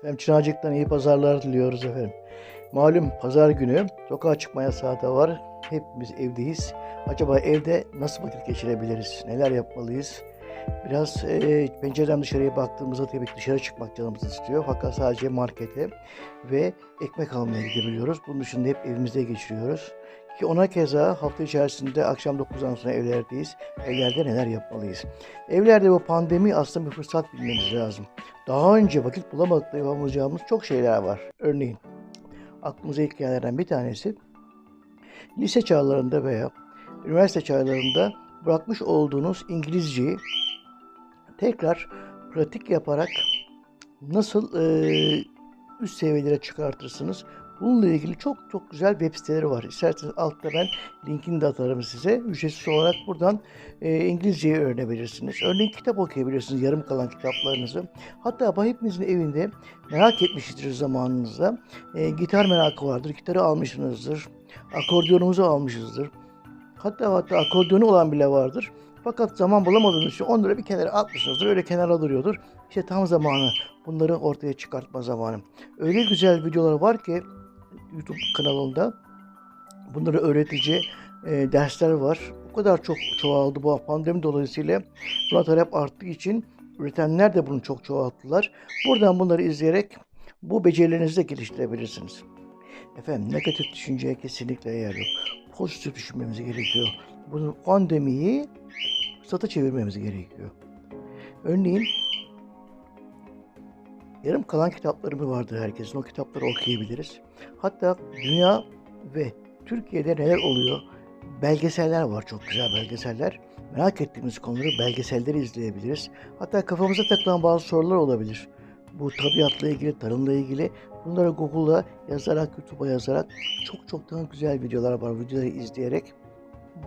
Efendim Çınarcık'tan iyi pazarlar diliyoruz efendim. Malum pazar günü sokağa çıkma yasağı da var. Hepimiz evdeyiz. Acaba evde nasıl vakit geçirebiliriz? Neler yapmalıyız? Biraz e, pencereden dışarıya baktığımızda tabii ki dışarı çıkmak canımız istiyor. Fakat sadece markete ve ekmek almaya gidebiliyoruz. Bunun dışında hep evimizde geçiriyoruz. Ki ona keza hafta içerisinde akşam 9'dan sonra evlerdeyiz. Evlerde neler yapmalıyız? Evlerde bu pandemi aslında bir fırsat bilmemiz lazım. Daha önce vakit bulamadık da yapamayacağımız çok şeyler var. Örneğin aklımıza ilk gelenlerden bir tanesi lise çağlarında veya üniversite çağlarında bırakmış olduğunuz İngilizceyi tekrar pratik yaparak nasıl eee, üst seviyelere çıkartırsınız? Bununla ilgili çok çok güzel web siteleri var. İsterseniz altta ben linkini de atarım size. Ücretsiz olarak buradan eee İngilizceyi öğrenebilirsiniz. Örneğin kitap okuyabilirsiniz, yarım kalan kitaplarınızı. Hatta bu hepinizin evinde merak etmiştir zamanınızda. Eee, gitar merakı vardır, gitarı almışsınızdır. Akordiyonumuzu almışızdır. Hatta hatta akordiyonu olan bile vardır. Fakat zaman bulamadığınız için onları bir kenara atmışsınızdır. Öyle kenara duruyordur. İşte tam zamanı. Bunları ortaya çıkartma zamanı. Öyle güzel videolar var ki YouTube kanalında. Bunları öğretici e, dersler var. O kadar çok çoğaldı bu pandemi dolayısıyla. Buna talep arttığı için üretenler de bunu çok çoğalttılar. Buradan bunları izleyerek bu becerilerinizi de geliştirebilirsiniz. Efendim negatif düşünceye kesinlikle yer yok. Pozitif düşünmemiz gerekiyor. Bunu pandemiyi fırsata çevirmemiz gerekiyor. Örneğin yarım kalan kitaplarımız vardır herkesin. O kitapları okuyabiliriz. Hatta dünya ve Türkiye'de neler oluyor? Belgeseller var, çok güzel belgeseller. Merak ettiğimiz konuları belgeselleri izleyebiliriz. Hatta kafamıza takılan bazı sorular olabilir. Bu tabiatla ilgili, tarımla ilgili bunları Google'a yazarak, YouTube'a yazarak çok çok daha güzel videolar var. Videoları izleyerek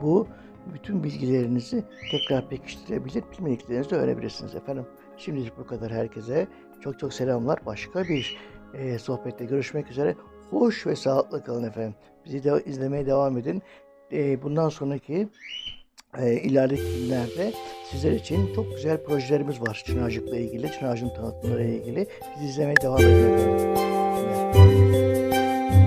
bu bütün bilgilerinizi tekrar pekiştirebilir, bilmediklerinizi de öğrenebilirsiniz efendim. Şimdilik bu kadar herkese. Çok çok selamlar. Başka bir e, sohbette görüşmek üzere. Hoş ve sağlıklı kalın efendim. Bizi de izlemeye devam edin. E, bundan sonraki e, ilerideki günlerde sizler için çok güzel projelerimiz var. Çınarcık'la ilgili, Çınarcık'ın tanıtımları ilgili. Bizi izlemeye devam edin efendim.